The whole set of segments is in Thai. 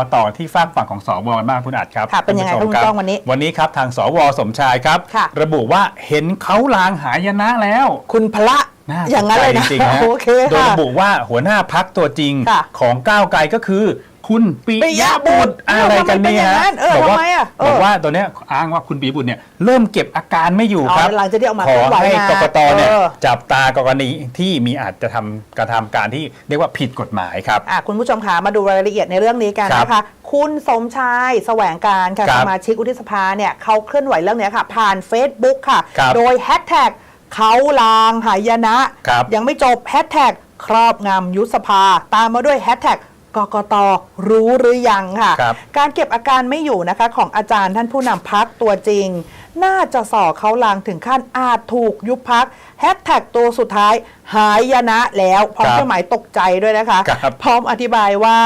มาต่อที่ฝากฝั่งของสวกันบ้างคุณอัดครับค่ะเป็นยังไงท่าคุณผู้ชมก้องวันนี้ วันนี้ครับทางสวสมชายครับค่ะระบุว่าเห็นเขาลางหายนะแล้ว คุณพระ น่าอย่างนั้นเลยนะตกใจจริงๆฮะโอเคโดยค่ะระบุว่าหัวหน้าพักตัวจริงค่ะของก้าวไกลก็คือคุณปิปิยะยะบุบุตตรรอะไรกันเนี่ยเออทำไมเป็นอย่างนั้นเออบอกว่าทำไมอะเออบอกว่าตัวเนี้ยอ้างว่าคุณปิยะบุตรเนี่ยเริ่มเก็บอาการไม่อยู่อ๋อครับหลังจากที่ออกมาขอเคลื่อนไหวให้มากกตเนี่ยเออจับตากรณีที่มีอาจจะทำกระทำการที่เรียกว่าผิดกฎหมายครับอะคุณผู้ชมคะมาดูรายละเอียดในเรื่องนี้กันครับนะคะคุณสมชายแสวงการค่ะครับสมาชิกวุฒิสภาเนี่ยเขาเคลื่อนไหวเรื่องเนี้ยค่ะ ผ่าน Facebook ค่ะครับโดยแฮชแท็ก เขาลางหายนะ ครับยังไม่จบแฮชแท็กครอบงำยุบสภา ตามมาด้วยแฮชแท็กกกตรู้หรือยังค่ะ ครับการเก็บอาการไม่อยู่นะคะของอาจารย์ท่านผู้นำพักตัวจริง น่าจะส่อเขาลางถึงขั้นอาจถูกยุบพักแฮชแท็กตัวสุดท้ายหายนะแล้วพร้อมครับเครื่องหมายตกใจด้วยนะคะ ครับ พร้อมอธิบายว่า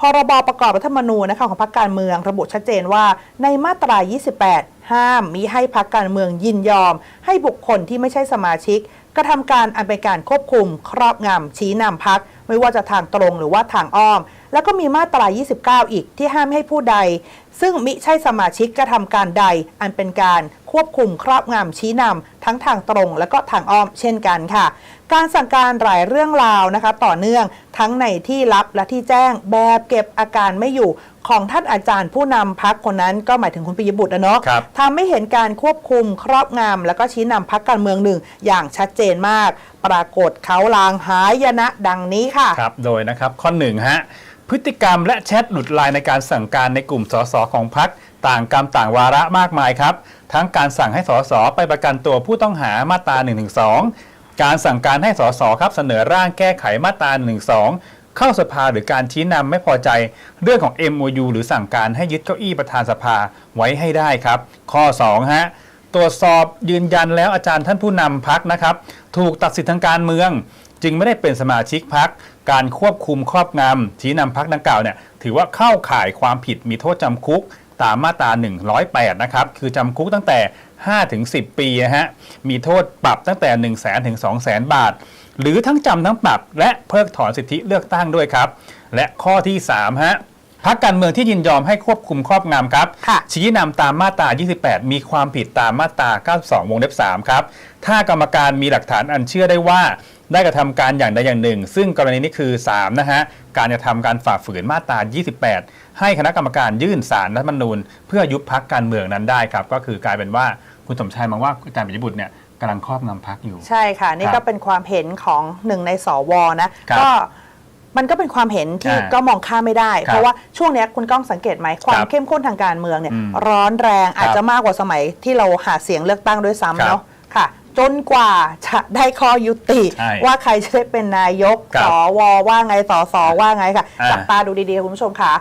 พรบประกอบรัฐธรรมนูญนะคะของพรรคการเมืองระบุชัดเจนว่าในมาตรา 28 ห้ามมิให้พรรคการเมืองยินยอม ให้บุคคลที่ไม่ใช่สมาชิก กระทำการอันเป็นการควบคุม ครอบงำชี้นำพักไม่ว่าจะทางตรงหรือว่าทางอ้อม แล้วก็มีมาตรา 29 อีกที่ห้ามให้ผู้ใด ซึ่งมิใช่สมาชิกกระทำการใดอันเป็นการ ควบคุมครอบงำชี้นำทั้งทางตรงและก็ทางอ้อมเช่นกันค่ะ การสั่งการหลายเรื่องราวนะคะ ต่อเนื่องทั้งในที่ลับและที่แจ้งแบบเก็บอาการไม่อยู่ของท่านอาจารย์ผู้นำพักคนนั้นก็หมายถึงคุณปิยบุตรนะเนาะครับทำให้เห็นการควบคุมครอบงำแล้วก็ชี้นำพักการเมืองหนึ่ง อย่างชัดเจนมาก ปรากฏเขาลางหายนะดังนี้ค่ะครับ โดยนะครับข้อหนึ่งฮะพฤติกรรมและแชทหลุดลายในการสั่งการในกลุ่มสสของพรรค ต่างกรรมต่างวาระมากมายครับ ทั้งการสั่งให้สสไปประกันตัวผู้ต้องหามาตรา1นึการสั่งการให้สสครับเสนอร่างแก้ไขมาตรา1นึเข้าสภาหรือการชี้นำไม่พอใจ เรื่องของ MOU หรือสั่งการให้ยึดเก้าอี้ประธานสภาไว้ให้ได้ครับ ข้อ2ฮะตรวจสอบยืนยันแล้วอาจารย์ท่านผู้นำพักนะครับ ถูกตัดสิทธิทางการเมือง จึงไม่ได้เป็นสมาชิกพัก การควบคุมครอบงำชี้นำพักดังกล่าวเนี่ยถือว่าเข้าข่ายความผิดมีโทษจำคุก ตามมาตรา 108 นะครับ คือจำคุกตั้งแต่5ถึง10 ปีนะฮะ มีโทษปรับตั้งแต่ 1 0 0 0 0แถึง2 0 0 0 0 บาท หรือทั้งจำทั้งปรับและเพิกถอนสิทธิเลือกตั้งด้วยครับ และข้อที่3ฮะ พักการเมืองที่ยินยอมให้ควบคุมครอบงำครับค่ะชี้นำตามมาตรา 28 มีความผิดตามมาตรา 92 วงเล็บ 3 ครับ ถ้ากรรมการมีหลักฐานอันเชื่อได้ว่า ได้กระทำการอย่างใดอย่างหนึ่ง ซึ่งกรณีนี้คือ 3 นะฮะ การกระทำการฝ่าฝืนมาตรา 28 ให้คณะกรรมการยื่นสารรัฐธรรมนูญ เพื่อยุบพักการเมืองนั้นได้ครับ ก็คือกลายเป็นว่าคุณสมชายมองว่าอาจารย์ปิยบุตรเนี่ยกำลังครอบงำพักอยู่ ใช่ค่ะ นี่ครัก็บเป็นความเห็นของหนึ่งในสวนะครับก็ มันก็เป็นความเห็นที่อ่าก็มองข้ามไม่ได้ครับเพราะว่าช่วงเนี้ยคุณก้องสังเกตไหมความครับเข้มข้นทางการเมืองเนี่ยอืมร้อนแรงครับอาจจะมากกว่าสมัยที่เราหาเสียงเลือกตั้งด้วยครัซ้ำบเนาะค่ะจนกว่าจะได้ข้อยุติใช่ว่าใครจะได้เป็นนายกครัสบวว่าไงสสว่าไงค่ะอ่าจับตาดูดีๆ คุณผู้ชมค่ะ